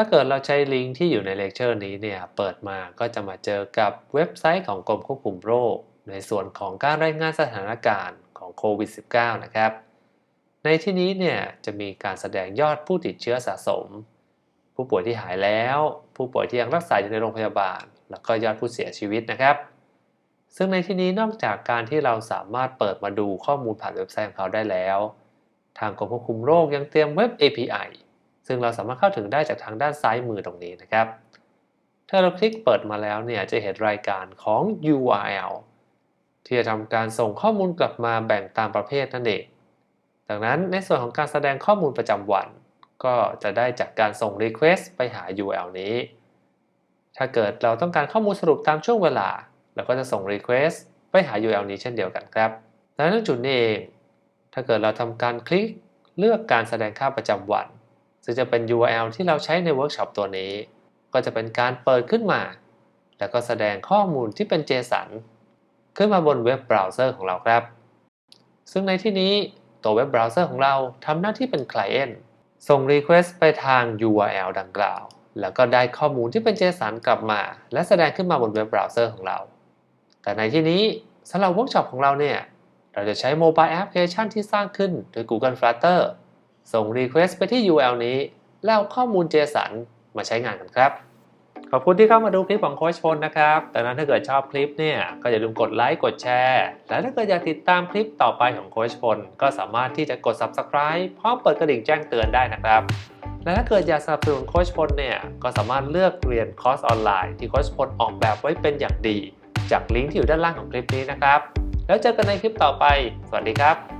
ถ้าเกิดเราใช้ลิงก์ที่อยู่ในเลคเชอร์นี้เนี่ยเปิดมาก็จะมาเจอกับเว็บไซต์ของกรมควบคุมโรค ในส่วนของการรายงานสถานการณ์ของโควิด -19 นะครับ ในที่นี้เนี่ยจะมีการแสดงยอดผู้ติดเชื้อสะสม ผู้ป่วยที่หายแล้ว ผู้ป่วยที่ยังรักษาอยู่ในโรงพยาบาล แล้วก็ยอดผู้เสียชีวิตนะครับ ซึ่งในที่นี้นอกจากการที่เราสามารถเปิดมาดูข้อมูลผ่านเว็บไซต์ของเขาได้แล้ว ทางกรมควบคุมโรคยังเตรียมเว็บ API ซึ่งเราสามารถเข้าถึงได้จากทางด้านซ้ายมือตรงนี้นะครับ ถ้าเราคลิกเปิดมาแล้วเนี่ยจะเห็นรายการของ URL ที่จะทำการส่งข้อมูลกลับมาแบ่งตามประเภทนั่นเองดังนั้นในส่วนของการแสดงข้อมูลประจำวัน ก็จะได้จากการส่ง Request ไปหา URL นี้ ถ้าเกิดเราต้องการข้อมูลสรุปตามช่วงเวลาเราก็จะส่ง Request ไปหา URL นี้เช่นเดียวกันครับดังนั้นจุดนี้เอง ถ้าเกิดเราทำการคลิกเลือกการแสดงค่าประจำวัน ซึ่งจะเป็น URL ที่เราใช้ในเวิร์กช็อปตัวนี้ ก็จะเป็นการเปิดขึ้นมา แล้วก็แสดงข้อมูลที่เป็น JSON ขึ้นมาบนเว็บเบราว์เซอร์ของเราครับ ซึ่งในที่นี้ตัวเว็บเบราว์เซอร์ของเราทำหน้าที่เป็น Client ส่ง Request ไปทาง URL ดังกล่าว แล้วก็ได้ข้อมูลที่เป็น JSON กลับมา และแสดงขึ้นมาบนเว็บเบราว์เซอร์ของเรา แต่ในที่นี้สำหรับเวิร์กช็อปของเราเนี่ย เราจะใช้โมบายแอปพลิเคชันที่สร้างขึ้นโดย Google Flutter ส่ง Request ไปที่ URL นี้ แล้วข้อมูล JSON มาใช้งานกันครับ ขอบคุณที่เข้ามาดูคลิปของโค้ชพลนะครับดังนั้นถ้าเกิดชอบคลิปเนี่ย ก็อย่าลืมกดไลค์ กดแชร์ และถ้าเกิดอยากติดตามคลิปต่อไปของโค้ชพลก็สามารถที่จะกด Subscribe พร้อมเปิดกระดิ่งแจ้งเตือนได้นะครับ และถ้าเกิดอยากสนับสนุนโค้ชพลเนี่ย ก็สามารถเลือกเรียนคอร์สออนไลน์ที่โค้ชพลออกแบบไว้เป็นอย่างดี จากลิงก์ที่อยู่ด้านล่างของคลิปนี้นะครับ แล้วเจอกันในคลิปต่อไป สวัสดีครับ